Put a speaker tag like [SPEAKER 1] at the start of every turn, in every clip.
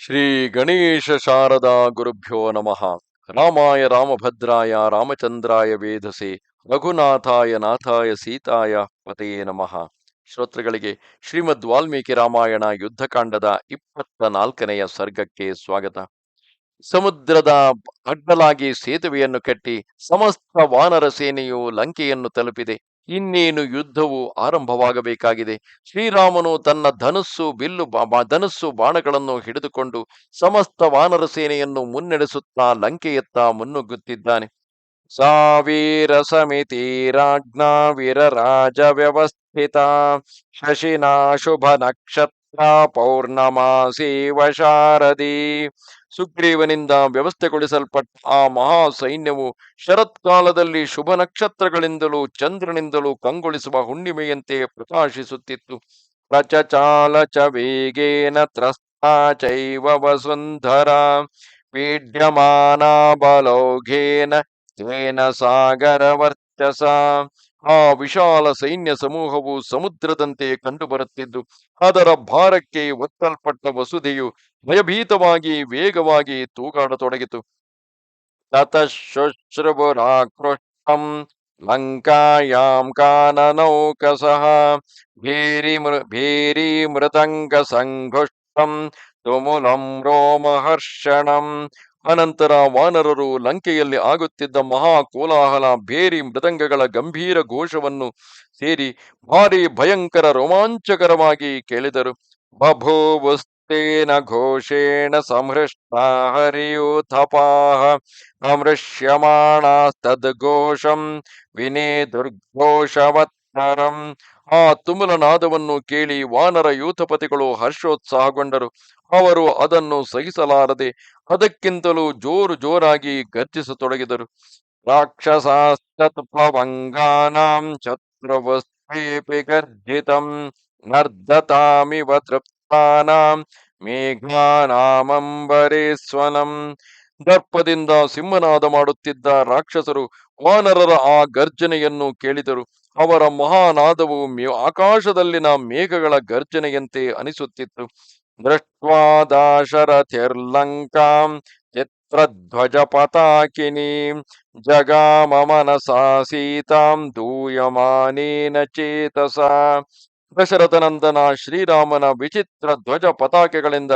[SPEAKER 1] ಶ್ರೀ ಗಣೇಶ ಶಾರದಾ ಗುರುಭ್ಯೋ ನಮಃ ರಾಮಾಯ ರಾಮಭದ್ರಾಯ ರಾಮಚಂದ್ರಾಯ ವೇಧಸೆ ರಘುನಾಥಾಯ ನಾಥಾಯ ಸೀತಾಯ ಪತೆಯೇ ನಮಃ ಶ್ರೋತೃಗಳಿಗೆ ಶ್ರೀಮದ್ ವಾಲ್ಮೀಕಿ ರಾಮಾಯಣ ಯುದ್ಧಕಾಂಡದ ಇಪ್ಪತ್ತ ನಾಲ್ಕನೆಯ ಸರ್ಗಕ್ಕೆ ಸ್ವಾಗತ. ಸಮುದ್ರದ ಅಡ್ಡಲಾಗಿ ಸೇತುವೆಯನ್ನು ಕಟ್ಟಿ, ಸಮಸ್ತ ವಾನರ ಸೇನೆಯು ಲಂಕೆಯನ್ನು ತಲುಪಿದೆ. ಇನ್ನೇನು ಯುದ್ಧವು ಆರಂಭವಾಗಬೇಕಾಗಿದೆ? ಶ್ರೀರಾಮನು ತನ್ನ ಧನುಸ್ಸು ಬಿಲ್ಲು ಧನುಸ್ಸು ಬಾಣಗಳನ್ನು ಹಿಡಿದುಕೊಂಡು ಸಮಸ್ತ ವಾನರ ಸೇನೆಯನ್ನು ಮುನ್ನಡೆಸುತ್ತಾ ಲಂಕೆಯತ್ತ ಮುನ್ನುಗ್ಗುತ್ತಿದ್ದಾನೆ. ಸಾವಿರ ಸಮಿತಿ ರಾಜ್ಞಾ ವೀರ ರಾಜ ವ್ಯವಸ್ಥಿತ ಶಶಿನಾ ಶುಭ ನಕ್ಷತ್ರ ಪೌರ್ಣಮಾಸಿ ವಶಾರದಿ ಸುಗ್ರೀವನಿಂದ ವ್ಯವಸ್ಥೆಗೊಳಿಸಲ್ಪಟ್ಟ ಆ ಮಹಾ ಸೈನ್ಯವು ಶರತ್ಕಾಲದಲ್ಲಿ ಶುಭ ನಕ್ಷತ್ರಗಳಿಂದಲೂ ಚಂದ್ರನಿಂದಲೂ ಕಂಗೊಳಿಸುವ ಹುಣ್ಣಿಮೆಯಂತೆ ಪ್ರಕಾಶಿಸುತ್ತಿತ್ತು. ಪ್ರಚಚಾಲ ಚ ವೇಗೇನ ಚೈವ ವಸುಂಧರ. ಪೀಡ್ಯಮಾನ ಬಲೌಘೇನ ಸಾಗರ ವರ್ಚಸ. ಆ ವಿಶಾಲ ಸೈನ್ಯ ಸಮೂಹವು ಸಮುದ್ರದಂತೆ ಕಂಡುಬರುತ್ತಿದ್ದು, ಅದರ ಭಾರಕ್ಕೆ ಒತ್ತಲ್ಪಟ್ಟ ವಸುದೆಯು ಭಯಭೀತವಾಗಿ ವೇಗವಾಗಿ ತೂಗಾಡತೊಡಗಿತು. ತತಶುಶ್ರುಭುರಾಕೃಷ್ಟಂ ಲಂಕಾಯಾಂ ಕಾನನೌಕಸಃ ಭೇರಿ ಮೃ ಭೇರಿ ಮೃದಂಗ ಸಂಘುಷ್ಟಂ ತುಮುಲಂ ರೋಮಹರ್ಷಣಂ ಅನಂತರ ವಾನರರು ಲಂಕೆಯಲ್ಲಿ ಆಗುತ್ತಿದ್ದ ಮಹಾ ಕೋಲಾಹಲ ಬೇರಿ ಮೃದಂಗಗಳ ಗಂಭೀರ ಘೋಷವನ್ನು ಸೇರಿ ಭಾರಿ ಭಯಂಕರ ರೋಮಾಂಚಕರವಾಗಿ ಕೇಳಿದರು. ಬಭೋವಸ್ತೇನ ಘೋಷೇಣ ಸಂಹೃಷ್ಟ ಹರಿಯೂಥಪಾಹ ಅಮೃಶ್ಯಮಾಣಸ್ತದ್ಘೋಷಂ ವಿನೇ ದುರ್ಘೋಷವತ್ತರಂ ಆ ತುಮುಲ ನಾದವನ್ನು ಕೇಳಿ ವಾನರ ಯೂಥಪತಿಗಳು ಹರ್ಷೋತ್ಸಾಹಗೊಂಡರು. ಅವರು ಅದನ್ನು ಸಹಿಸಲಾರದೆ ಅದಕ್ಕಿಂತಲೂ ಜೋರು ಜೋರಾಗಿ ಗರ್ಜಿಸತೊಡಗಿದರು. ರಾಕ್ಷಸಾಸ್ತತ್ಪವಂಗಾನಾಂ ಶತ್ರುವಸ್ತ್ರೇಪಿ ಗರ್ಜಿತಂ ನರ್ದತಾಮಿವ ತೃಪ್ತಾನಾಂ ಮೇಘಾನಾಮಂಬರೇಸ್ವನಂ ದರ್ಪದಿಂದ ಸಿಂಹನಾದ ಮಾಡುತ್ತಿದ್ದ ರಾಕ್ಷಸರು ವಾನರರ ಆ ಗರ್ಜನೆಯನ್ನು ಕೇಳಿದರು. ಅವರ ಮಹಾನಾದವು ಆಕಾಶದಲ್ಲಿನ ಮೇಘಗಳ ಗರ್ಜನೆಯಂತೆ ಅನಿಸುತ್ತಿತ್ತು. ದೃಷ್ಟ್ವಾ ದಾಶರಥಿರ್ಲಂಕಾಂ ಚಿತ್ರಧ್ವಜ ಪತಾಕಿನಿ ಜಗಾಮ ಮನಸಾ ದೂಯಮಾನೇನ ಚೇತಸ. ದಶರಥನಂದನ ಶ್ರೀರಾಮನ ವಿಚಿತ್ರ ಧ್ವಜ ಪತಾಕೆಗಳಿಂದ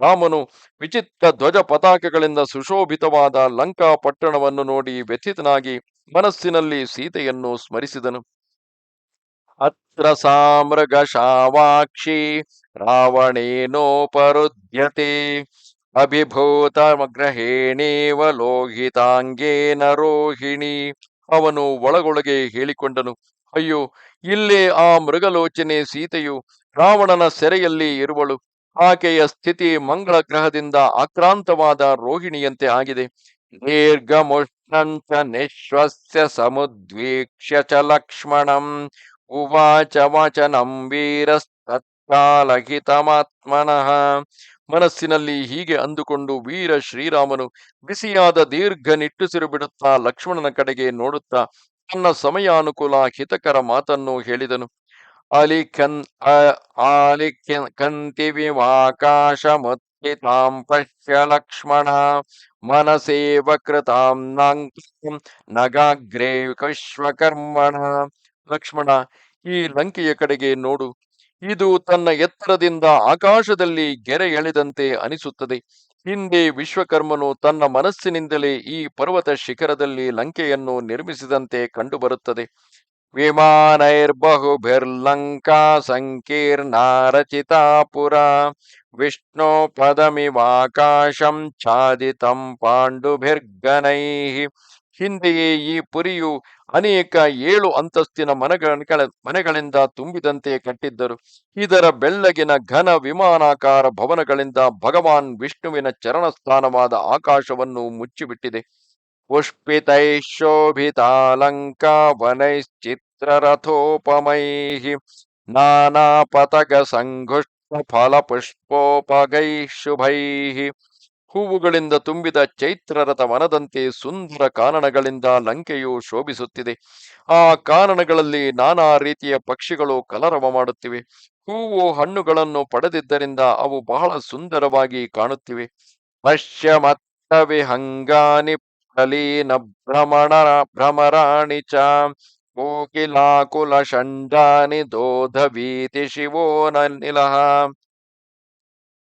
[SPEAKER 1] ರಾಮನು ವಿಚಿತ್ರ ಧ್ವಜ ಪತಾಕೆಗಳಿಂದ ಸುಶೋಭಿತವಾದ ಲಂಕಾ ಪಟ್ಟಣವನ್ನು ನೋಡಿ ವ್ಯಥಿತನಾಗಿ ಮನಸ್ಸಿನಲ್ಲಿ ಸೀತೆಯನ್ನು ಸ್ಮರಿಸಿದನು. ಅತ್ರ ಸಾಮೃಗ ಶಾವಾಕ್ಷಿ ರಾವಣೇನೋಪರುದ್ಯತೆ ಅಭಿಭೂತ ಗ್ರಹೇಣೇವ ಲೋಹಿತಾಂಗೇನ ರೋಹಿಣಿ, ಅವನು ಒಳಗೊಳಗೆ ಹೇಳಿಕೊಂಡನು. ಅಯ್ಯೋ, ಇಲ್ಲೇ ಆ ಮೃಗಲೋಚನೆ ಸೀತೆಯು ರಾವಣನ ಸೆರೆಯಲ್ಲಿ ಇರುವಳು. ಆಕೆಯ ಸ್ಥಿತಿ ಮಂಗಳ ಗ್ರಹದಿಂದ ಆಕ್ರಾಂತವಾದ ರೋಹಿಣಿಯಂತೆ ಆಗಿದೆ. ದೀರ್ಘಮುಷ್ಣಂಚ ನಿಶ್ವಸ್ಯ ಸಮುದ್ವೀಕ್ಷ್ಯ ಚ ಲಕ್ಷ್ಮಣಂ ಉವಾಚ ವಚನಂ ಮನಸ್ಸಿನಲ್ಲಿ ಹೀಗೆ ಅಂದುಕೊಂಡು ವೀರ ಶ್ರೀರಾಮನು ಬಿಸಿಯಾದ ದೀರ್ಘ ನಿಟ್ಟುಸಿರು ಬಿಡುತ್ತಾ ಲಕ್ಷ್ಮಣನ ಕಡೆಗೆ ನೋಡುತ್ತಾ ತನ್ನ ಸಮಯಾನುಕೂಲ ಹಿತಕರ ಮಾತನ್ನು ಹೇಳಿದನು. ಅಲಿಖನ್ ಆಲಿಖಂತಿ ವಿವಾಕಾಶಮುತ್ಥಿತಾಂ ಪಶ್ಯ ಲಕ್ಷ್ಮಣ ಮನಸೇವ ನಾಂಕಿಂ ನಗಾಗ್ರೇ ವಿಶ್ವಕರ್ಮಣ ಲಕ್ಷ್ಮಣ ಈ ಲಂಕೆಯ ಕಡೆಗೆ ನೋಡು. ಇದು ತನ್ನ ಎತ್ತರದಿಂದ ಆಕಾಶದಲ್ಲಿ ಗೆರೆ ಎಳೆದಂತೆ ಅನಿಸುತ್ತದೆ. ಹಿಂದೆ ವಿಶ್ವಕರ್ಮನು ತನ್ನ ಮನಸ್ಸಿನಿಂದಲೇ ಈ ಪರ್ವತ ಶಿಖರದಲ್ಲಿ ಲಂಕೆಯನ್ನು ನಿರ್ಮಿಸಿದಂತೆ ಕಂಡುಬರುತ್ತದೆ. ವಿಮಾನೈರ್ಬಹುಭಿರ್ಲಂಕಾ ಸಂಕೀರ್ಣ ರಚಿತಾ ಪುರ ವಿಷ್ಣು ಪದಮಿವಾಕಾಶಂ ಛಾದಿತಂ ಪಾಂಡುಭಿರ್ಗನೈಃ. ಹಿಂದೆಯೇ ಈ ಪುರಿಯು ಅನೇಕ ಏಳು ಅಂತಸ್ತಿನ ಮನೆಗಳ ಮನೆಗಳಿಂದ ತುಂಬಿದಂತೆ ಕಟ್ಟಿದ್ದರು. ಇದರ ಬೆಳ್ಳಗಿನ ಘನ ವಿಮಾನಾಕಾರ ಭವನಗಳಿಂದ ಭಗವಾನ್ ವಿಷ್ಣುವಿನ ಚರಣಸ್ಥಾನವಾದ ಆಕಾಶವನ್ನು ಮುಚ್ಚಿಬಿಟ್ಟಿದೆ. ಪುಷ್ಪಿತೈಶೋಭಿತಾಲಂಕಾ ವನೈಶ್ಚಿತ್ರರಥೋಪಮೈಃ ನಾನಾ ಪತಗ ಸಂಘುಷ್ಟ ಫಲ ಶುಭೈ ಹೂವುಗಳಿಂದ ತುಂಬಿದ ಚೈತ್ರರಥ ವನದಂತೆ ಸುಂದರ ಕಾನನಗಳಿಂದ ಲಂಕೆಯು ಶೋಭಿಸುತ್ತಿದೆ. ಆ ಕಾನನಗಳಲ್ಲಿ ನಾನಾ ರೀತಿಯ ಪಕ್ಷಿಗಳು ಕಲರವ ಮಾಡುತ್ತಿವೆ. ಹೂವು ಹಣ್ಣುಗಳನ್ನು ಪಡೆದಿದ್ದರಿಂದ ಅವು ಬಹಳ ಸುಂದರವಾಗಿ ಕಾಣುತ್ತಿವೆ. ಪಶ್ಯಮತ್ತ ಹಂಗಾನಿ ಪ್ರಲೀನ ಭ್ರಮಣ ಭ್ರಮರಾಣಿ ಚ ಕೋಕಿಲಾಕುಲ ದೋಧವೀತಿ ಶಿವೋ ನಿಲಹ.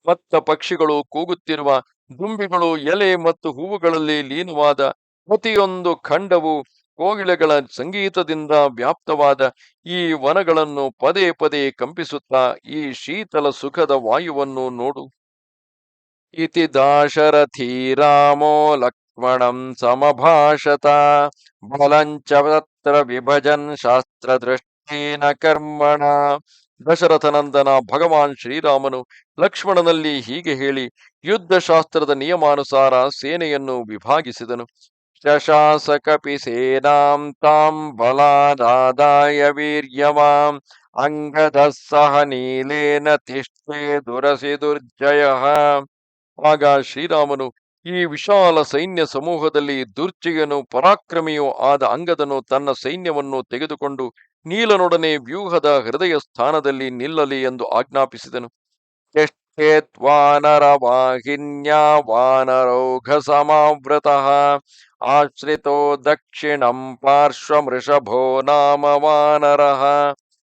[SPEAKER 1] ಮತ್ತ ಪಕ್ಷಿಗಳು ಕೂಗುತ್ತಿರುವ ದುಂಬಿಗಳು ಎಲೆ ಮತ್ತು ಹೂವುಗಳಲ್ಲಿ ಲೀನವಾದ ಪ್ರತಿಯೊಂದು ಖಂಡವು ಕೋಗಿಲೆಗಳ ಸಂಗೀತದಿಂದ ವ್ಯಾಪ್ತವಾದ ಈ ವನಗಳನ್ನು ಪದೇ ಪದೇ ಕಂಪಿಸುತ್ತಾ ಈ ಶೀತಲ ಸುಖದ ವಾಯುವನ್ನು ನೋಡು. ಇತಿ ದಾಶರಥಿ ರಾಮೋ ಲಕ್ಷ್ಮಣಂ ಸಮಭಾಷತ ಬಲಂಚ ತತ್ರ ವಿಭಜನ್ ಶಾಸ್ತ್ರ ದೃಷ್ಟೀನ ಕರ್ಮಣ. ದಶರಥನಂದನ ಭಗವಾನ್ ಶ್ರೀರಾಮನು ಲಕ್ಷ್ಮಣನಲ್ಲಿ ಹೀಗೆ ಹೇಳಿ, ಯುದ್ಧ ಶಾಸ್ತ್ರದ ನಿಯಮಾನುಸಾರ ಸೇನೆಯನ್ನು ವಿಭಾಗಿಸಿದನು. ಶಶಾಸಕಪಿ ಸೇನಾಂ ತಾಂ ಬಲಾದಾದಾಯ ವೀರ್ಯವಾಂ. ಅಂಗದ ಸಹ ನೀಲೇನ ತಿಷ್ಟೇ ದುರಸಿ ದುರ್ಜಯ. ಆಗ ಶ್ರೀರಾಮನು ಈ ವಿಶಾಲ ಸೈನ್ಯ ಸಮೂಹದಲ್ಲಿ ದುರ್ಜಯನು ಪರಾಕ್ರಮಿಯೂ ಆದ ಅಂಗದನು ತನ್ನ ಸೈನ್ಯವನ್ನು ತೆಗೆದುಕೊಂಡು ನೀಲನೊಡನೆ ವ್ಯೂಹದ ಹೃದಯ ಸ್ಥಾನದಲ್ಲಿ ನಿಲ್ಲಲಿ ಎಂದು ಆಜ್ಞಾಪಿಸಿದನು. ವಾನರ ವಾಹಿನ್ಯಾ ವಾನರೌಘ ಸಮಾವೃತಃ ಆಶ್ರಿತೋ ದಕ್ಷಿಣಂ ಪಾರ್ಶ್ವಮೃಷಭೋ ನಾಮ ವಾನರಃ.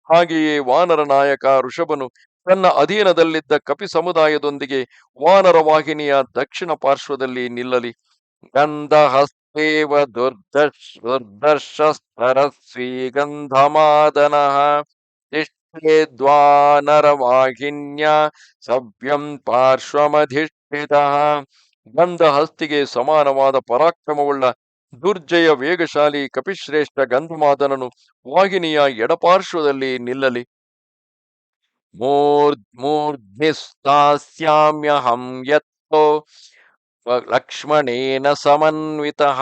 [SPEAKER 1] ಹಾಗೆಯೇ ವಾನರ ನಾಯಕ ಋಷಭನು ತನ್ನ ಅಧೀನದಲ್ಲಿದ್ದ ಕಪಿ ಸಮುದಾಯದೊಂದಿಗೆ ವಾನರ ವಾಹಿನಿಯ ದಕ್ಷಿಣ ಪಾರ್ಶ್ವದಲ್ಲಿ ನಿಲ್ಲಲಿ. ಗಂಧಹಸ್ತೇವ ದುರ್ದರ್ಶ ದುರ್ದರ್ಶಸ್ತರಸ್ವಿ ಗಂಧಮಾದನಃ ತಿಷ್ಠೆ ದ್ವಾನರ ವಾಹಿನ್ಯ ಸಭ್ಯಂ ಪಾರ್ಶ್ವಮಧಿಷ್ಠಿತಃ. ಗಂಧಹಸ್ತಿಗೆ ಸಮಾನವಾದ ಪರಾಕ್ರಮವುಳ್ಳ ದುರ್ಜಯ ವೇಗಶಾಲಿ ಕಪಿಶ್ರೇಷ್ಠ ಗಂಧಮಾದನನು ವಾಹಿನಿಯ ಎಡಪಾರ್ಶ್ವದಲ್ಲಿ ನಿಲ್ಲಲಿ. ಮೂರ್ ಮೂರ್ಧ್ನಿಸ್ತಾಸ್ಯಾಮ್ಯಹಂ ಯತ್ತೋ ಲಕ್ಷ್ಮಣೇನ ಸಮನ್ವಿತಃ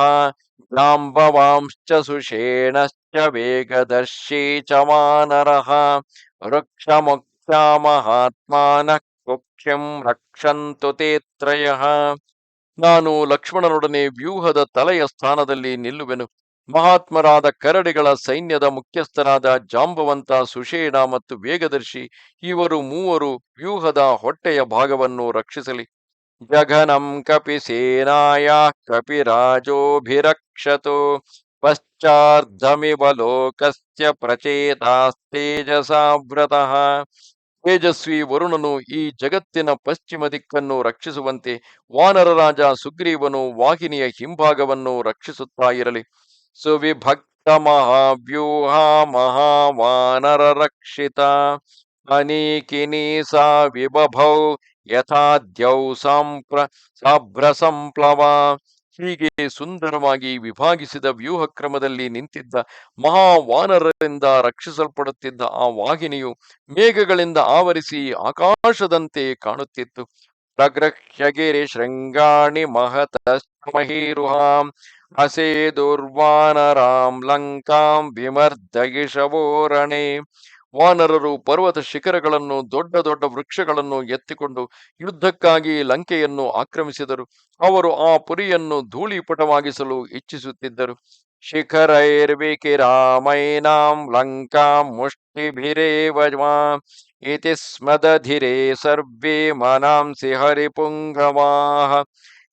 [SPEAKER 1] ಜಾಂಬವಾಂಶ್ಚ ಸುಷೇಣಶ್ಚ ವೇಗದರ್ಶಿ ಚ ವಾನರಃ ವೃಕ್ಷಮುಕ್ತ್ಯಾ ಮಹಾತ್ಮಾನಃ ಕುಕ್ಷಿಂ ರಕ್ಷಂತು ತೇ ನಾನು ಲಕ್ಷ್ಮಣನೊಡನೆ ವ್ಯೂಹದ ತಲೆಯ ಸ್ಥಾನದಲ್ಲಿ ನಿಲ್ಲುವೆನು। ಮಹಾತ್ಮರಾದ ಕರಡಿಗಳ ಸೈನ್ಯದ ಮುಖ್ಯಸ್ಥರಾದ ಜಾಂಬವಂತ, ಸುಷೇಣ ಮತ್ತು ವೇಗದರ್ಶಿ ಇವರು ಮೂವರು ವ್ಯೂಹದ ಹೊಟ್ಟೆಯ ಭಾಗವನ್ನು ರಕ್ಷಿಸಲಿ. ಜಘನಂ ಕಪಿ ಸೇನಾಯ ಕಪಿರಾಜೋಭಿರಕ್ಷತು ಪಶ್ಚಾರ್ಧಮಿವ ಲೋಕಸ್ಯ ಪ್ರಚೇತಾಸ್ತೇಜಸಾವ್ರತಃ ತೇಜಸ್ವಿ ವರುಣನು ಈ ಜಗತ್ತಿನ ಪಶ್ಚಿಮ ದಿಕ್ಕನ್ನು ರಕ್ಷಿಸುವಂತೆ ವಾನರ ರಾಜ ಸುಗ್ರೀವನು ವಾಹಿನಿಯ ಹಿಂಭಾಗವನ್ನು ರಕ್ಷಿಸುತ್ತಾ ಇರಲಿ. ಸುವಿಭಕ್ತ ಮಹಾವ್ಯೂಹ ಮಹಾವಾನರ ರಕ್ಷಿತ ಅನೀಕಿನಿ ಸಾ ವಿಬಭೌ ಯಥಾದ್ಯೌ ಸಾಂಪ್ರ ಸಾಭ್ರ ಸಂಪ್ಲವ ಹೀಗೆ ಸುಂದರವಾಗಿ ವಿಭಾಗಿಸಿದ ವ್ಯೂಹ ಕ್ರಮದಲ್ಲಿ ನಿಂತಿದ್ದ ಮಹಾವಾನರರಿಂದ ರಕ್ಷಿಸಲ್ಪಡುತ್ತಿದ್ದ ಆ ವಾಹಿನಿಯು ಮೇಘಗಳಿಂದ ಆವರಿಸಿ ಆಕಾಶದಂತೆ ಕಾಣುತ್ತಿತ್ತು. ಪ್ರಗೃಹ್ಯಗಿರಿ ಶೃಂಗಾಣಿ ಮಹತಮಹೀರುಹಾಂ ಅಸೇದುರ್ವಾನರಾಂ ಲಂಕಾಂ ವಿಮರ್ದಗಿಷವೋರಣೆ ವಾನರರು ಪರ್ವತ ಶಿಖರಗಳನ್ನು, ದೊಡ್ಡ ದೊಡ್ಡ ವೃಕ್ಷಗಳನ್ನು ಎತ್ತಿಕೊಂಡು ಯುದ್ಧಕ್ಕಾಗಿ ಲಂಕೆಯನ್ನು ಆಕ್ರಮಿಸಿದರು. ಅವರು ಆ ಪುರಿಯನ್ನು ಧೂಳಿಪಟವಾಗಿಸಲು ಇಚ್ಛಿಸುತ್ತಿದ್ದರು. ಶಿಖರೈರ್ವಿಕಿರಾಮೈನಾಂ ಲಂಕಾಂ ಮುಷ್ಟಿಭಿರೇವಜ್ವಾ ಇತಿ ಸ್ಮದಧಿರೇ ಸರ್ವೇ ಮನಾಂಸಿ ಹರಿಪುಂಗವಾಹ.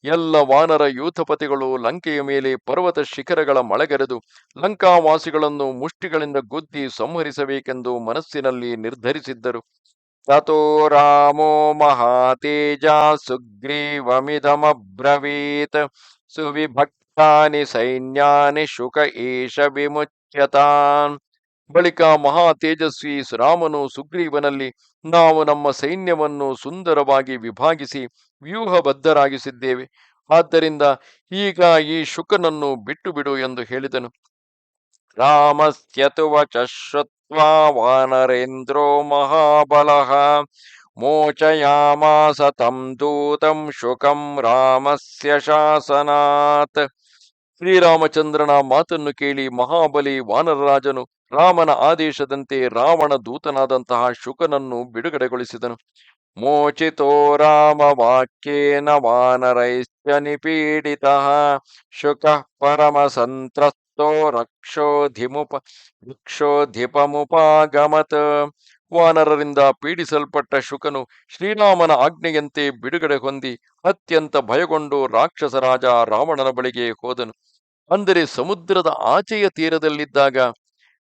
[SPEAKER 1] ಎಲ್ಲ ವಾನರ ಯೂಥಪತಿಗಳು ಲಂಕೆಯ ಮೇಲೆ ಪರ್ವತ ಶಿಖರಗಳ ಮಳೆಗರೆದು ಲಂಕಾವಾಸಿಗಳನ್ನು ಮುಷ್ಟಿಗಳಿಂದ ಗುದ್ದಿ ಸಂಹರಿಸಬೇಕೆಂದು ಮನಸ್ಸಿನಲ್ಲಿ ನಿರ್ಧರಿಸಿದ್ದರು. ತಥೋ ರಾಮೋ ಮಹಾತೇಜ ಸುಗ್ರೀವಮಿದಮ್ರವೀತ್ ಸುವಿಭಕ್ತಾನಿ ಸೈನ್ಯಾನಿ ಶುಕ ಏಷ ವಿಮುಚ್ಯತಾನ್ ಬಳಿಕ ಮಹಾ ತೇಜಸ್ವಿ ರಾಮನು ಸುಗ್ರೀವನಲ್ಲಿ, ನಾವು ನಮ್ಮ ಸೈನ್ಯವನ್ನು ಸುಂದರವಾಗಿ ವಿಭಾಗಿಸಿ ವ್ಯೂಹಬದ್ಧರಾಗಿಸಿದ್ದೇವೆ. ಆದ್ದರಿಂದ ಈ ಶುಕನನ್ನು ಬಿಟ್ಟು ಬಿಡು ಎಂದು ಹೇಳಿದನು. ರಾಮಸ್ಯತು ವಚ ವಾನರೇಂದ್ರೋ ಮಹಾಬಲಃ. ಮೋಚಯಾಮಾಸ ತಂ ದೂತಂ ಶುಕಂ ರಾಮಸ್ಯ ಶಾಸನಾತ್. ಶ್ರೀರಾಮಚಂದ್ರನ ಮಾತನ್ನು ಕೇಳಿ ಮಹಾಬಲಿ ವಾನರರಾಜನು ರಾಮನ ಆದೇಶದಂತೆ ರಾವಣ ದೂತನಾದಂತಹ ಶುಕನನ್ನು ಬಿಡುಗಡೆಗೊಳಿಸಿದನು. ವಾಕ್ಯೇನ ವಾನರೈಶ್ಚ ನಿಪೀಡಿತ ಶುಕ ಪರಮ ಸಂತ್ರಸ್ತೋ ರಕ್ಷೋಧಿಮುಪ ವೃಕ್ಷೋಧಿಪಮುಪಾಗಮತ್ ವಾನರರಿಂದ ಪೀಡಿಸಲ್ಪಟ್ಟ ಶುಕನು ಶ್ರೀರಾಮನ ಆಜ್ಞೆಯಂತೆ ಬಿಡುಗಡೆ ಹೊಂದಿ ಅತ್ಯಂತ ಭಯಗೊಂಡು ರಾಕ್ಷಸ ರಾಜ ರಾವಣನ ಬಳಿಗೆ ಹೋದನು. ಅಂದರೆ ಸಮುದ್ರದ ಆಚೆಯ ತೀರದಲ್ಲಿದ್ದಾಗ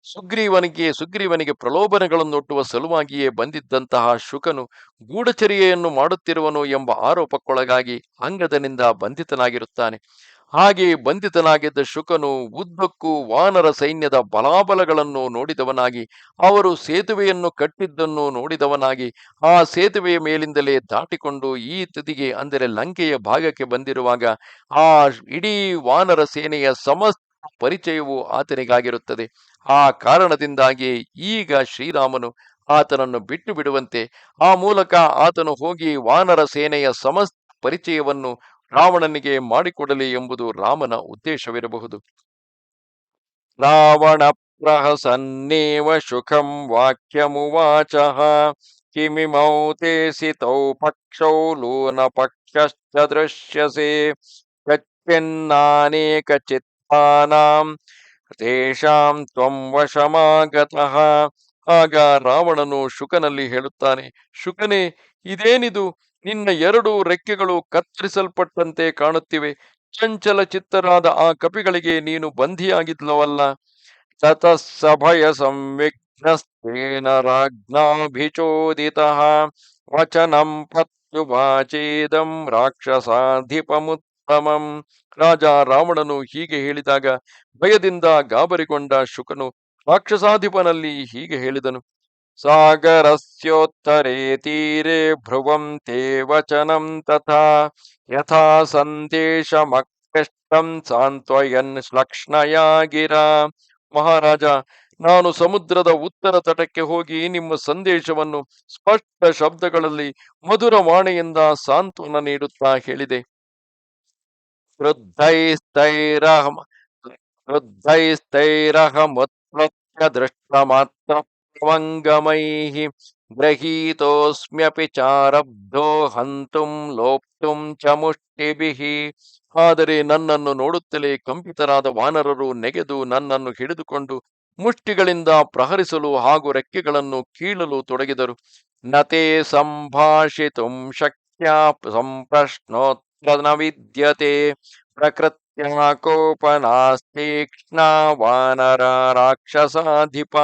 [SPEAKER 1] ಸುಗ್ರೀವನಿಗೆ ಸುಗ್ರೀವನಿಗೆ ಪ್ರಲೋಭನೆಗಳನ್ನೊಡ್ಡುವ ಸಲುವಾಗಿಯೇ ಬಂದಿದ್ದಂತಹ ಶುಕನು ಗೂಢಚರ್ಯೆಯನ್ನು ಮಾಡುತ್ತಿರುವನು ಎಂಬ ಆರೋಪಕ್ಕೊಳಗಾಗಿ ಅಂಗದನಿಂದ ಬಂಧಿತನಾಗಿರುತ್ತಾನೆ. ಹಾಗೆ ಬಂಧಿತನಾಗಿದ್ದ ಶುಕನು ಉದ್ದಕ್ಕೂ ವಾನರ ಸೈನ್ಯದ ಬಲಾಬಲಗಳನ್ನು ನೋಡಿದವನಾಗಿ, ಅವರು ಸೇತುವೆಯನ್ನು ಕಟ್ಟಿದ್ದನ್ನು ನೋಡಿದವನಾಗಿ, ಆ ಸೇತುವೆಯ ಮೇಲಿಂದಲೇ ದಾಟಿಕೊಂಡು ಈ ತುದಿಗೆ, ಅಂದರೆ ಲಂಕೆಯ ಭಾಗಕ್ಕೆ ಬಂದಿರುವಾಗ, ಆ ಇಡೀ ವಾನರ ಸೇನೆಯ ಸಮಸ್ತ ಪರಿಚಯವು ಆತನಿಗಾಗಿರುತ್ತದೆ. ಆ ಕಾರಣದಿಂದಾಗಿ ಈಗ ಶ್ರೀರಾಮನು ಆತನನ್ನು ಬಿಟ್ಟು ಬಿಡುವಂತೆ ಆ ಮೂಲಕ ಆತನು ಹೋಗಿ ವಾನರ ಸೇನೆಯ ಸಮಸ್ತ ಪರಿಚಯವನ್ನು ರಾವಣನಿಗೆ ಮಾಡಿಕೊಡಲಿ ಎಂಬುದು ರಾಮನ ಉದ್ದೇಶವಿರಬಹುದು. ರಾವಣ ಪ್ರಹಸನ್ನೇವ ಶುಖಂ ವಾಕ್ಯಮುವಾಚ ಕಿಮಿಮೌ ಸಿತೌ ಪಕ್ಷೌ ಲೂನ ಪಕ್ಷ ದೃಶ್ಯಸೆ ಕಚ್ಚಿನ್ನಾನೇಕ ಚಿತ್ತಾನಾಂ ತೇಷಾಂ ತ್ವಂ ವಶಮಾಗತಃ. ಆಗ ರಾವಣನು ಶುಕನಲ್ಲಿ ಹೇಳುತ್ತಾನೆ, ಶುಕನೇ, ಇದೇನಿದು? ನಿನ್ನ ಎರಡು ರೆಕ್ಕೆಗಳು ಕತ್ತರಿಸಲ್ಪಟ್ಟಂತೆ ಕಾಣುತ್ತಿವೆ. ಚಂಚಲ ಚಿತ್ತರಾದ ಆ ಕಪಿಗಳಿಗೆ ನೀನು ಬಂಧಿಯಾಗಿದ್ಲವಲ್ಲ. ತತಃ ಸಭಯ ಸಂವಿಘ್ನಸ್ತೇನ ರಾಜ್ಞಾಭಿಚೋದಿತ. ವಚನಂ ಪತ್ಯುವಾಚೇದಂ ರಾಕ್ಷಸಾಧಿಪಮುತ್ತಮಂ ರಾಜ ರಾವಣನು ಹೀಗೆ ಹೇಳಿದಾಗ ಭಯದಿಂದ ಗಾಬರಿಗೊಂಡ ಶುಕನು ರಾಕ್ಷಸಾಧಿಪನಲ್ಲಿ ಹೀಗೆ ಹೇಳಿದನು. ಸಾಗರಸ್ಯೋತ್ತರೇ ತೀರೆ ಭ್ರುವಂ ತೇ ವಚನಂ ತಥಾ ಯಥಾ ಸಂದೇಶಮಕ್ಲಿಷ್ಟಂ ಸಾಂತ್ವಯನ್ ಶ್ಲಕ್ಷ್ಣಯಾ ಮಹಾರಾಜ, ನಾನು ಸಮುದ್ರದ ಉತ್ತರ ತಟಕ್ಕೆ ಹೋಗಿ ನಿಮ್ಮ ಸಂದೇಶವನ್ನು ಸ್ಪಷ್ಟ ಶಬ್ದಗಳಲ್ಲಿ ಮಧುರ ವಾಣಿಯಿಂದ ಸಾಂತ್ವನ ನೀಡುತ್ತಾ ಹೇಳಿದೆ. ವೃದ್ಧೈಸ್ತೈರಹಮುತ್ಪ್ರತ್ಯ ದೃಷ್ಟಮಾತ್ರ ಪ್ರವಂಗಮೈಃ ಗ್ರಹೀತೋಸ್ಮ್ಯಪಿ ಚಾರಬ್ಧೋ ಹಂತುಂ ಲೋಪ್ತುಂ ಚ ಮುಷ್ಟಿಭಿಃ ಆದರೆ ನನ್ನನ್ನು ನೋಡುತ್ತಲೇ ಕಂಪಿತರಾದ ವಾನರರು ನೆಗೆದು ನನ್ನನ್ನು ಹಿಡಿದುಕೊಂಡು ಮುಷ್ಟಿಗಳಿಂದ ಪ್ರಹರಿಸಲು ಹಾಗೂ ರೆಕ್ಕೆಗಳನ್ನು ಕೀಳಲು ತೊಡಗಿದರು. ನತೆ ಸಂಭಾಷಿತುಂ ಶಕ್ಯ ಸಂಪ್ರಶ್ನೋತ್ರ ವಿದ್ಯತೆ ಪ್ರಕೃತ್ಯ ಕೋಪನಾಸ್ತೀಕ್ಷ್ಣ ವಾನರ ರಾಕ್ಷಸಾಧಿಪ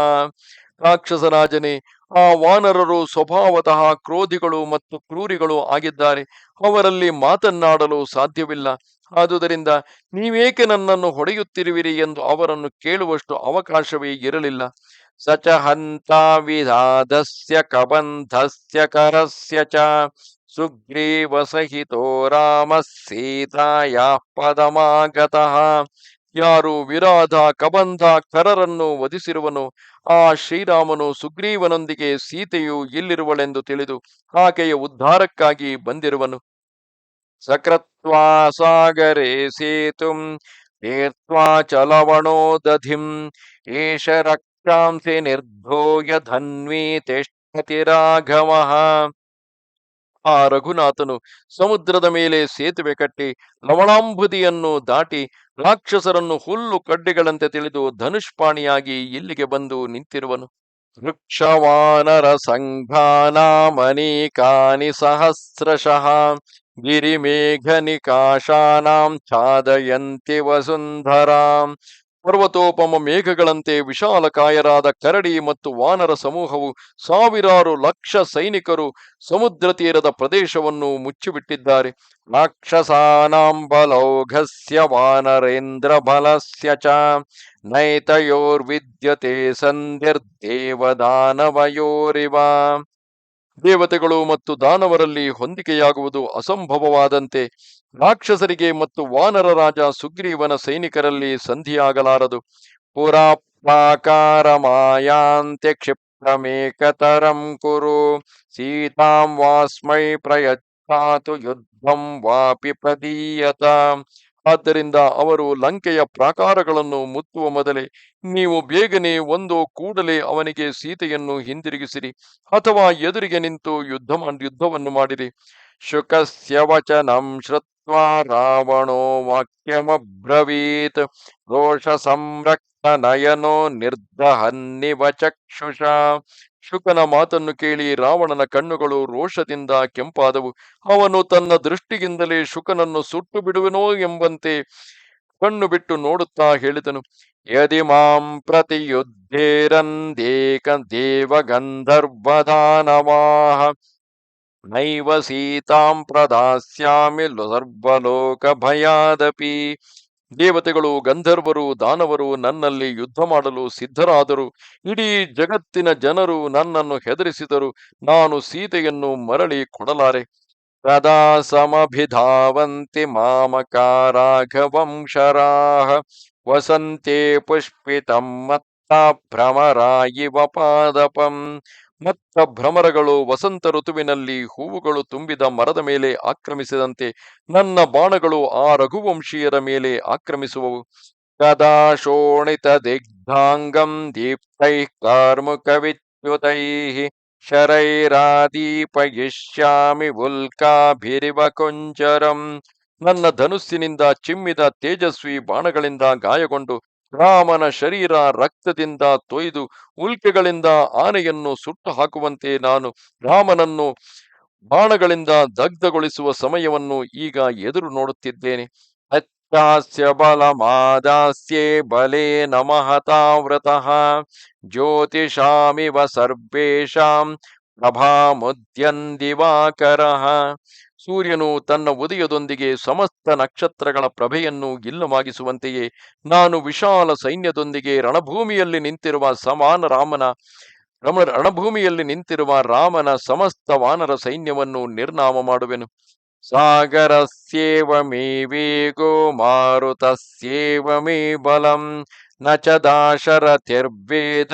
[SPEAKER 1] ರಾಕ್ಷಸರಾಜನೇ ಆ ವಾನರರು ಸ್ವಭಾವತಃ ಕ್ರೋಧಿಗಳು ಮತ್ತು ಕ್ರೂರಿಗಳು ಆಗಿದ್ದಾರೆ. ಅವರಲ್ಲಿ ಮಾತನ್ನಾಡಲು ಸಾಧ್ಯವಿಲ್ಲ. ಆದುದರಿಂದ ನೀವೇಕೆ ನನ್ನನ್ನು ಹೊಡೆಯುತ್ತಿರುವಿರಿ ಎಂದು ಅವರನ್ನು ಕೇಳುವಷ್ಟು ಅವಕಾಶವೇ ಇರಲಿಲ್ಲ. ಸಚ ಹಂತ ವಿಧಾದಸ್ಯ ಕಬಂಧಸ್ಯ ಕರಸ್ಯ ಚ ಸುಗ್ರೀವ ಸಹಿತೋ ರಾಮ ಸೀತಾಯಾ ಪದಮಾಗತಃ. ಯಾರು ವಿರಾಧ ಕಬಂಧ ಕರರನ್ನು ವಧಿಸಿರುವನು, ಆ ಶ್ರೀರಾಮನು ಸುಗ್ರೀವನೊಂದಿಗೆ ಸೀತೆಯು ಇಲ್ಲಿರುವಳೆಂದು ತಿಳಿದು ಆಕೆಯ ಉದ್ಧಾರಕ್ಕಾಗಿ ಬಂದಿರುವನು. ಸಕೃತ್ವಾ ಸಾಗರೇ ಸೇತು ಚಲವಣೋ ದಧಿಂ ಏಷ ರಕ್ಷಾಂಸಿ ನಿರ್ಧೋಯ ಧನ್ವಿ ತಿಷ್ಠತಿ ರಾಘವಃ. ಆ ರಘುನಾಥನು ಸಮುದ್ರದ ಮೇಲೆ ಸೇತುವೆ ಕಟ್ಟಿ ಲವಣಾಂಬುದಿಯನ್ನು ದಾಟಿ ರಾಕ್ಷಸರನ್ನು ಹುಲ್ಲು ಕಡ್ಡಿಗಳಂತೆ ತಿಳಿದು ಧನುಷ್ಪಾಣಿಯಾಗಿ ಇಲ್ಲಿಗೆ ಬಂದು ನಿಂತಿರುವನು. ವೃಕ್ಷವಾನರ ಸಂಘಾನಾಮನೀಕಾನಿ ಸಹಸ್ರಶಃ ಗಿರಿಮೇಘನಿಕಾಶಾನಾಂ ಛಾದಯಂತಿ ವಸುಂಧರಾಂ ಪರ್ವತೋಪಮ ಮೇಘಗಳಂತೆ ವಿಶಾಲಕಾಯರಾದ ಕರಡಿ ಮತ್ತು ವಾನರ ಸಮೂಹವು ಸಾವಿರಾರು ಲಕ್ಷ ಸೈನಿಕರು ಸಮುದ್ರ ತೀರದ ಪ್ರದೇಶವನ್ನು ಮುಚ್ಚಿಬಿಟ್ಟಿದ್ದಾರೆ. ರಾಕ್ಷಸಾನಾಂ ಬಲೌಘಸ್ಯ ವಾನರೇಂದ್ರ ಬಲಸ್ಯ ಚ ನೈತಯೋರ್ವಿದ್ಯತೆ ಸಂಧಿರ್ದೇವದಾನವಯೋರಿವ. ದೇವತೆಗಳು ಮತ್ತು ದಾನವರಲ್ಲಿ ಹೊಂದಿಕೆಯಾಗುವುದು ಅಸಂಭವವಾದಂತೆ ರಾಕ್ಷಸರಿಗೆ ಮತ್ತು ವಾನರ ರಾಜ ಸುಗ್ರೀವನ ಸೈನಿಕರಲ್ಲಿ ಸಂಧಿಯಾಗಲಾರದು. ಪುರಾ ಪ್ರಾಕಾರ ಮಾಯಾಂತ್ಯ ಕ್ಷಿಪ್ರಮೇಕತರಂ ಕುರು. ಸೀತಾಂ ವಾಸ್ಮೈ ಪ್ರಯಚ್ಛಾತು ಯುದ್ಧಂ ವಾಪಿ ಪ್ರದೀಯತ. ಆದ್ದರಿಂದ ಅವರು ಲಂಕೆಯ ಪ್ರಾಕಾರಗಳನ್ನು ಮುತ್ತುವ ಮೊದಲೇ ನೀವು ಬೇಗನೆ ಒಂದು ಕೂಡಲೇ ಅವನಿಗೆ ಸೀತೆಯನ್ನು ಹಿಂದಿರುಗಿಸಿರಿ ಅಥವಾ ಎದುರಿಗೆ ನಿಂತು ಯುದ್ಧ ಯುದ್ಧವನ್ನು ಮಾಡಿರಿ. ಶುಕಸ್ಯ ವಚನಂ ಶ್ರುತ್ವಾ ರಾವಣೋ ವಾಕ್ಯಮ್ರವೀತ್ ರೋಷ ಸಂರಕ್ತ ನಯನೋ ನಿರ್ದಹನ್ನಿವ ಚಕ್ಷುಷ ಶುಕನ ಮಾತನ್ನು ಕೇಳಿ ರಾವಣನ ಕಣ್ಣುಗಳು ರೋಷದಿಂದ ಕೆಂಪಾದವು। ಅವನು ತನ್ನ ದೃಷ್ಟಿಗಿಂದಲೇ ಶುಕನನ್ನು ಸುಟ್ಟು ಬಿಡುವೆನೋ ಎಂಬಂತೆ ಕಣ್ಣು ಬಿಟ್ಟು ನೋಡುತ್ತಾ ಹೇಳಿದನು, ಯದಿ ಮಾಂ ದೇವ ದೇವಗಂಧರ್ವದಾನವಾಹ। ನೈವ ಸೀತಾಂ ಪ್ರದಾಸ್ಯಾಮಿ ಸರ್ವಲೋಕ ಭಯಾದಪಿ ದೇವತೆಗಳು, ಗಂಧರ್ವರು, ದಾನವರು ನನ್ನಲ್ಲಿ ಯುದ್ಧ ಮಾಡಲು ಸಿದ್ಧರಾದರು. ಇಡೀ ಜಗತ್ತಿನ ಜನರು ನನ್ನನ್ನು ಹೆದರಿಸಿದರು. ನಾನು ಸೀತೆಯನ್ನು ಮರಳಿ ಕೊಡಲಾರೆ. ಸದಾ ಸಮಭಿಧಾವಂತಿ ಮಾಮಕಾರಾಘವಂ ಶರಾಹ ವಸಂತೆ ಪುಷ್ಪಿತಂ ಮತ್ತ ಭ್ರಮರಾಯಿವ ಪಾದಪಂ. ಮತ್ತ ಭ್ರಮರಗಳು ವಸಂತ ಋತುವಿನಲ್ಲಿ ಹೂವುಗಳು ತುಂಬಿದ ಮರದ ಮೇಲೆ ಆಕ್ರಮಿಸಿದಂತೆ ನನ್ನ ಬಾಣಗಳು ಆ ರಘುವಂಶೀಯರ ಮೇಲೆ ಆಕ್ರಮಿಸುವವು. ಕದಾ ಶೋಣಿತ ದಿಗ್ಧಾಂಗಂ ದೀಪ್ತೈ ಕಾರ್ಮುಕ ವಿಚ್ಯುತೈ ಶರೈರಾದೀಪಯಿಷ್ಯಾಮಿ ಉಲ್ಕಾಭಿರಿವ ಕೊಂಚರಂ. ನನ್ನ ಧನುಸ್ಸಿನಿಂದ ಚಿಮ್ಮಿದ ತೇಜಸ್ವಿ ಬಾಣಗಳಿಂದ ಗಾಯಗೊಂಡು ರಾಮನ ಶರೀರ ರಕ್ತದಿಂದ ತೊಯ್ದು ಉಲ್ಕೆಗಳಿಂದ ಆನೆಯನ್ನು ಸುಟ್ಟು ಹಾಕುವಂತೆ ನಾನು ರಾಮನನ್ನು ಬಾಣಗಳಿಂದ ದಗ್ಧಗೊಳಿಸುವ ಸಮಯವನ್ನು ಈಗ ಎದುರು ನೋಡುತ್ತಿದ್ದೇನೆ. ಅಚ್ಚಾಸ್ಯ ಬಲಮಾದಾಸ್ಯೆ ಬಲೇ ನಮಹತಾವ್ರತಃ ಜ್ಯೋತಿಷಾಮಿವ ಸರ್ವೇಷಾಂ ಪ್ರಭಾಮುದ್ಯನ್ ದಿವಾಕರಃ. ಸೂರ್ಯನು ತನ್ನ ಉದಯದೊಂದಿಗೆ ಸಮಸ್ತ ನಕ್ಷತ್ರಗಳ ಪ್ರಭೆಯನ್ನು ಇಲ್ಲವಾಗಿಸುವಂತೆಯೇ ನಾನು ವಿಶಾಲ ಸೈನ್ಯದೊಂದಿಗೆ ರಣಭೂಮಿಯಲ್ಲಿ ನಿಂತಿರುವ ಸಮಾನ ರಾಮನ ರಮ, ರಣಭೂಮಿಯಲ್ಲಿ ನಿಂತಿರುವ ರಾಮನ ಸಮಸ್ತ ವಾನರ ಸೈನ್ಯವನ್ನು ನಿರ್ನಾಮ ಮಾಡುವೆನು. ಸಾಗರಸ್ಯೇವ ಮೇ ವೇಗೋ ಮಾರುತಸ್ಯೇವ ಮೇ ಬಲಂ, ನ ಚ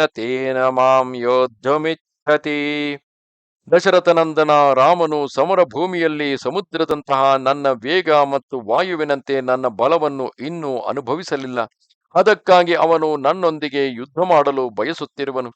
[SPEAKER 1] ತೇನ ಮಾಂ ಯೋದ್ಧುಮಿಚ್ಛತಿ. ದಶರಥನಂದನ ರಾಮನು ಸಮರ ಭೂಮಿಯಲ್ಲಿ ಸಮುದ್ರದಂತಹ ನನ್ನ ವೇಗ ಮತ್ತು ವಾಯುವಿನಂತೆ ನನ್ನ ಬಲವನ್ನು ಇನ್ನೂ ಅನುಭವಿಸಲಿಲ್ಲ. ಅದಕ್ಕಾಗಿ ಅವನು ನನ್ನೊಂದಿಗೆ ಯುದ್ಧ ಮಾಡಲು ಬಯಸುತ್ತಿರುವನು.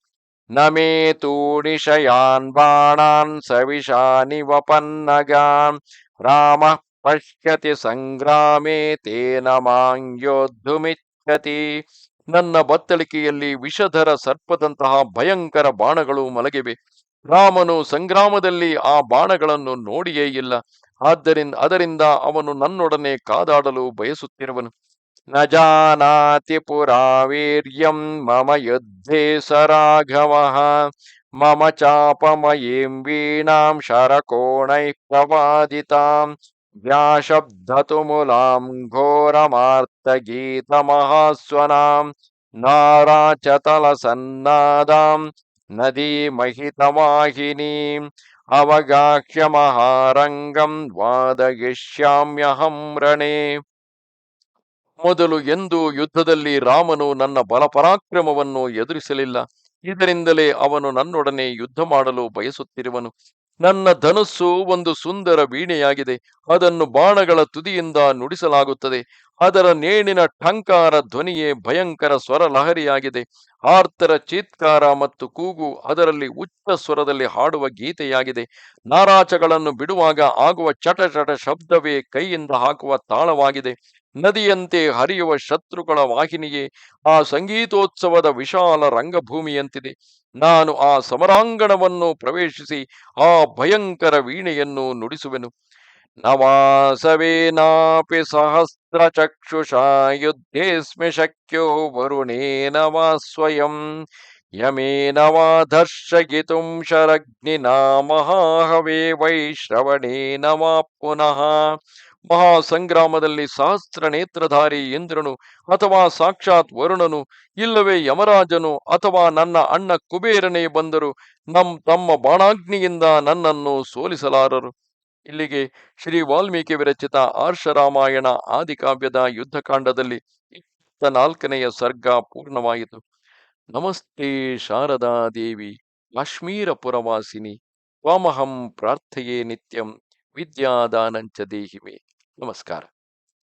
[SPEAKER 1] ನಮೇ ತೂಡಿಶಯಾನ್ ಬಾಣಾನ್ ಸವಿಶಾನಿ ವಪನ್ನಗಾನ್ ರಾಮ ಪಶ್ಯತಿ ಸಂಗ್ರಾಮೇ ತೇನ ಮಾಂಗ್ಯೋದ್ಧುಮಿಚ್ಛತಿ ನನ್ನ ಬತ್ತಳಿಕೆಯಲ್ಲಿ ವಿಷಧರ ಸರ್ಪದಂತಹ ಭಯಂಕರ ಬಾಣಗಳು ಮಲಗಿವೆ. ರಾಮನು ಸಂಗ್ರಾಮದಲ್ಲಿ ಆ ಬಾಣಗಳನ್ನು ನೋಡಿಯೇ ಇಲ್ಲ. ಆದ್ದರಿಂದ ಅದರಿಂದ ಅವನು ನನ್ನೊಡನೆ ಕಾದಾಡಲು ಬಯಸುತ್ತಿರುವನು. ನ ಜಾನಾತಿ ಪುರಾವೀರ್ಯಂ ಮಮ ಯುದ್ಧೇ ಸರಾಘವ ಮಮ ಚಾಪಮಯೀಂ ವೀಣಾಂ ಶರಕೋಣೈ ಪ್ರವಾದಿತಾಂ. ವ್ಯಾಶಬ್ಧತು ಮುಲಾಂ ಘೋರಮಾರ್ತಗೀತಮಹಾಸ್ವನಾಂ ನಾರಾಚತಲ ಸನ್ನಾದಾಂ ನದಿ ಮಹಿತವಾಹಿನೀಂ ಅವಗಾಕ್ಷ್ಯ ಮಹಾರಂಗಂ ವಾದಗಿಷ್ಯಾಮ್ಯಹಂ ರಣೇ ಮೊದಲು ಎಂದು ಯುದ್ಧದಲ್ಲಿ ರಾಮನು ನನ್ನ ಬಲಪರಾಕ್ರಮವನ್ನು ಎದುರಿಸಲಿಲ್ಲ ಇದರಿಂದಲೇ ಅವನು ನನ್ನೊಡನೆ ಯುದ್ಧ ಮಾಡಲು ಬಯಸುತ್ತಿರುವನು ನನ್ನ ಧನುಸ್ಸು ಒಂದು ಸುಂದರ ವೀಣೆಯಾಗಿದೆ. ಅದನ್ನು ಬಾಣಗಳ ತುದಿಯಿಂದ ನುಡಿಸಲಾಗುತ್ತದೆ. ಅದರ ನೇಣಿನ ಠಂಕಾರ ಧ್ವನಿಯೇ ಭಯಂಕರ ಸ್ವರ ಲಹರಿಯಾಗಿದೆ. ಆರ್ತರ ಚೀತ್ಕಾರ ಮತ್ತು ಕೂಗು ಅದರಲ್ಲಿ ಉಚ್ಚ ಸ್ವರದಲ್ಲಿ ಹಾಡುವ ಗೀತೆಯಾಗಿದೆ. ನಾರಾಚಗಳನ್ನು ಬಿಡುವಾಗ ಆಗುವ ಚಟ ಚಟ ಶಬ್ದವೇ ಕೈಯಿಂದ ಹಾಕುವ ತಾಳವಾಗಿದೆ. ನದಿಯಂತೆ ಹರಿಯುವ ಶತ್ರುಗಳ ವಾಹಿನಿಯೇ, ಆ ಸಂಗೀತೋತ್ಸವದ ವಿಶಾಲ ರಂಗಭೂಮಿಯಂತಿದೆ. ನಾನು ಆ ಸಮರಾಂಗಣವನ್ನು ಪ್ರವೇಶಿಸಿ ಆ ಭಯಂಕರ ವೀಣೆಯನ್ನು ನುಡಿಸುವೆನು. ನವಾಸವೇನಾಪಿ ಸಹಸ್ರ ಚಕ್ಷುಷಾ ಯುದ್ಧೇಸ್ಮಿ ಶಕ್ಯೋ ವರುಣೇನ ವಾ ಸ್ವಯಂ ಯಮೇನ ವಾ ಧರ್ಷಗಿತುಂ ಶರಗ್ನಿನಾ ಮಹಾಹವೇ ವೈಶ್ರವಣೇನ ವಾ ಪುನಃ ಮಹಾ ಸಂಗ್ರಾಮದಲ್ಲಿ ಸಹಸ್ರ ನೇತ್ರಧಾರಿ ಇಂದ್ರನು ಅಥವಾ ಸಾಕ್ಷಾತ್ ವರುಣನು, ಇಲ್ಲವೇ ಯಮರಾಜನು ಅಥವಾ ನನ್ನ ಅಣ್ಣ ಕುಬೇರನೇ ಬಂದರು ನಮ್, ತಮ್ಮ ಬಾಣಾಗ್ನಿಯಿಂದ ನನ್ನನ್ನು ಸೋಲಿಸಲಾರರು. ಇಲ್ಲಿಗೆ ಶ್ರೀ ವಾಲ್ಮೀಕಿ ವಿರಚಿತ ಆರ್ಷರಾಮಾಯಣ ಆದಿಕಾವ್ಯದ ಯುದ್ಧಕಾಂಡದಲ್ಲಿ ನಾಲ್ಕನೆಯ ಸರ್ಗ ಪೂರ್ಣವಾಯಿತು. ನಮಸ್ತೆ ಶಾರದಾ ದೇವಿ ಕಾಶ್ಮೀರ ಪುರವಾಸಿನಿ ತ್ವಾಮಹಂ ಪ್ರಾರ್ಥೆಯೇ ನಿತ್ಯಂ, ವಿದ್ಯಾದಾನಂಚ ದೇಹಿಮೆ. Namaskar.